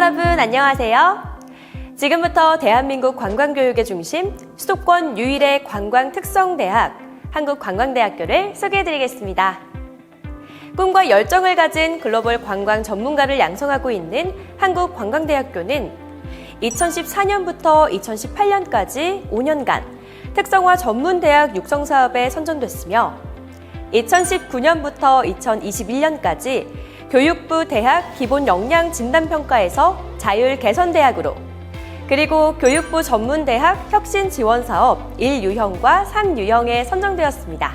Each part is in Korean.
여러분 안녕하세요. 지금부터 대한민국 관광교육의 중심 수도권 유일의 관광 특성대학 한국관광대학교를 소개해드리겠습니다. 꿈과 열정을 가진 글로벌 관광 전문가를 양성하고 있는 한국관광대학교는 2014년부터 2018년까지 5년간 특성화 전문대학 육성사업에 선정됐으며 2019년부터 2021년까지 교육부 대학 기본 역량 진단평가에서 자율 개선 대학으로 그리고 교육부 전문 대학 혁신 지원 사업 1유형과 3유형에 선정되었습니다.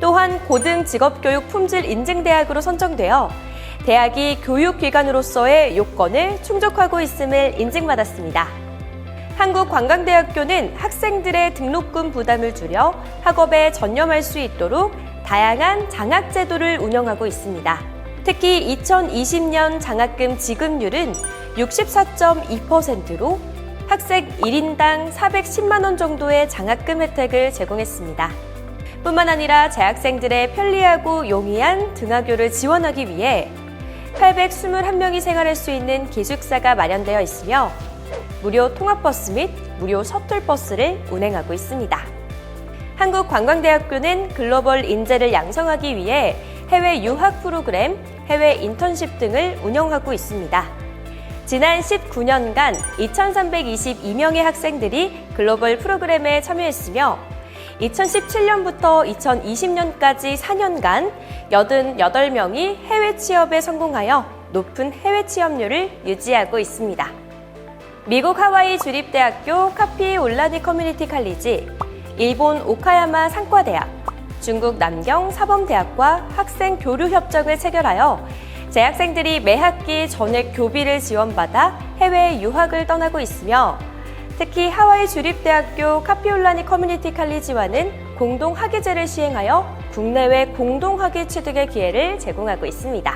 또한 고등 직업교육 품질 인증 대학으로 선정되어 대학이 교육기관으로서의 요건을 충족하고 있음을 인증받았습니다. 한국관광대학교는 학생들의 등록금 부담을 줄여 학업에 전념할 수 있도록 다양한 장학제도를 운영하고 있습니다. 특히 2020년 장학금 지급률은 64.2%로 학생 1인당 410만 원 정도의 장학금 혜택을 제공했습니다. 뿐만 아니라 재학생들의 편리하고 용이한 등하교를 지원하기 위해 821명이 생활할 수 있는 기숙사가 마련되어 있으며 무료 통합버스 및 무료 셔틀버스를 운행하고 있습니다. 한국관광대학교는 글로벌 인재를 양성하기 위해 해외 유학 프로그램, 해외 인턴십 등을 운영하고 있습니다. 지난 19년간 2,322명의 학생들이 글로벌 프로그램에 참여했으며 2017년부터 2020년까지 4년간 88명이 해외 취업에 성공하여 높은 해외 취업률을 유지하고 있습니다. 미국 하와이 주립대학교 카피 올라니 커뮤니티 칼리지, 일본 오카야마 상과대학, 중국 남경 사범대학과 학생 교류 협정을 체결하여 재학생들이 매 학기 전액 교비를 지원받아 해외 유학을 떠나고 있으며 특히 하와이 주립대학교 카피올라니 커뮤니티 칼리지와는 공동 학예제를 시행하여 국내외 공동 학예 취득의 기회를 제공하고 있습니다.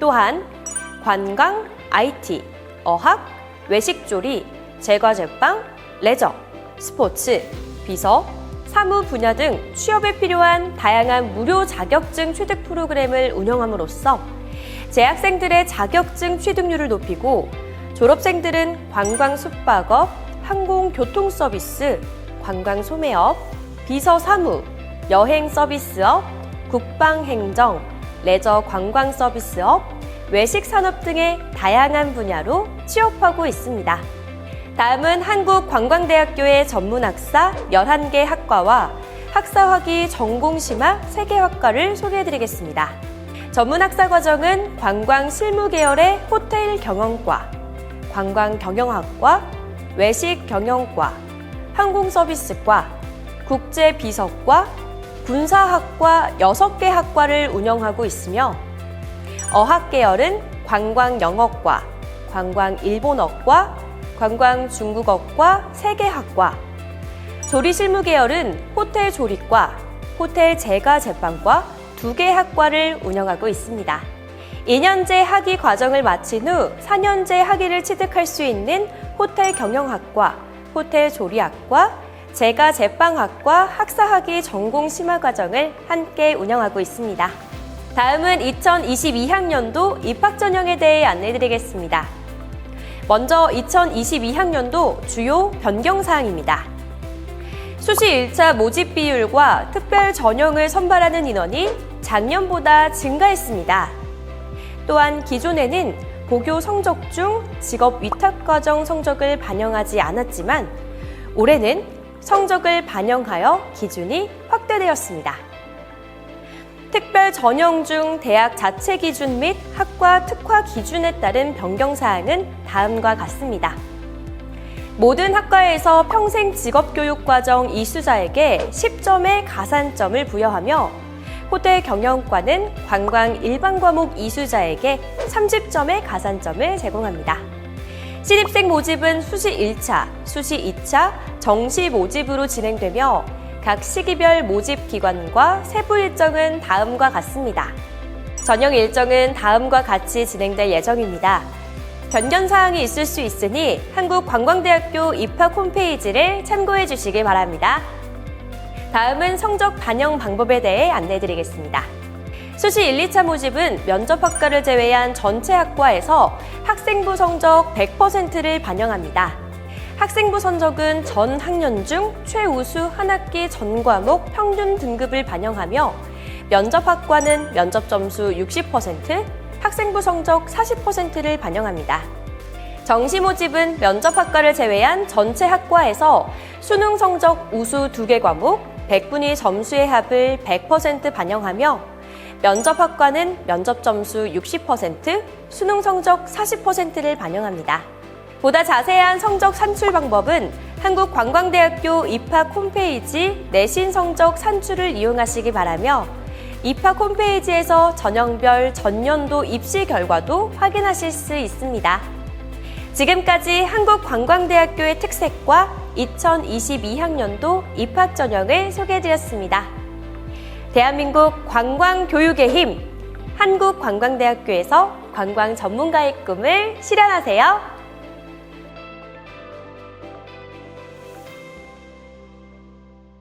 또한 관광, IT, 어학, 외식조리, 제과제빵, 레저, 스포츠, 비서, 사무 분야 등 취업에 필요한 다양한 무료 자격증 취득 프로그램을 운영함으로써 재학생들의 자격증 취득률을 높이고 졸업생들은 관광 숙박업, 항공 교통 서비스, 관광 소매업, 비서 사무, 여행 서비스업, 국방 행정, 레저 관광 서비스업, 외식 산업 등의 다양한 분야로 취업하고 있습니다. 다음은 한국관광대학교의 전문학사 11개 학과와 학사학위 전공심화 3개 학과를 소개해드리겠습니다. 전문학사 과정은 관광 실무 계열의 호텔 경영과, 관광 경영학과, 외식 경영과, 항공서비스과, 국제비서과, 군사학과 6개 학과를 운영하고 있으며 어학 계열은 관광 영어과, 관광 일본어과, 관광 중국어과 3개 학과, 조리 실무 계열은 호텔 조리과, 호텔 제과 제빵과 2개 학과를 운영하고 있습니다. 2년제 학위 과정을 마친 후 4년제 학위를 취득할 수 있는 호텔 경영학과, 호텔 조리학과, 제과 제빵학과 학사학위 전공 심화 과정을 함께 운영하고 있습니다. 다음은 2022학년도 입학 전형에 대해 안내드리겠습니다. 먼저 2022학년도 주요 변경 사항입니다. 수시 1차 모집 비율과 특별 전형을 선발하는 인원이 작년보다 증가했습니다. 또한 기존에는 고교 성적 중 직업 위탁 과정 성적을 반영하지 않았지만 올해는 성적을 반영하여 기준이 확대되었습니다. 특별 전형 중 대학 자체 기준 및 학과 특화 기준에 따른 변경 사항은 다음과 같습니다. 모든 학과에서 평생 직업교육과정 이수자에게 10점의 가산점을 부여하며 호텔 경영과는 관광 일반 과목 이수자에게 30점의 가산점을 제공합니다. 신입생 모집은 수시 1차, 수시 2차, 정시 모집으로 진행되며 각 시기별 모집 기관과 세부 일정은 다음과 같습니다. 전형 일정은 다음과 같이 진행될 예정입니다. 변경 사항이 있을 수 있으니 한국관광대학교 입학 홈페이지를 참고해 주시기 바랍니다. 다음은 성적 반영 방법에 대해 안내해 드리겠습니다. 수시 1, 2차 모집은 면접학과를 제외한 전체 학과에서 학생부 성적 100%를 반영합니다. 학생부 성적은 전 학년 중 최우수 한 학기 전 과목 평균 등급을 반영하며 면접학과는 면접 점수 60%, 학생부 성적 40%를 반영합니다. 정시 모집은 면접학과를 제외한 전체 학과에서 수능 성적 우수 두 개 과목 100분위 점수의 합을 100% 반영하며 면접학과는 면접 점수 60%, 수능 성적 40%를 반영합니다. 보다 자세한 성적 산출 방법은 한국관광대학교 입학 홈페이지 내신 성적 산출을 이용하시기 바라며 입학 홈페이지에서 전형별 전년도 입시 결과도 확인하실 수 있습니다. 지금까지 한국관광대학교의 특색과 2022학년도 입학 전형을 소개해드렸습니다. 대한민국 관광교육의 힘, 한국관광대학교에서 관광 전문가의 꿈을 실현하세요.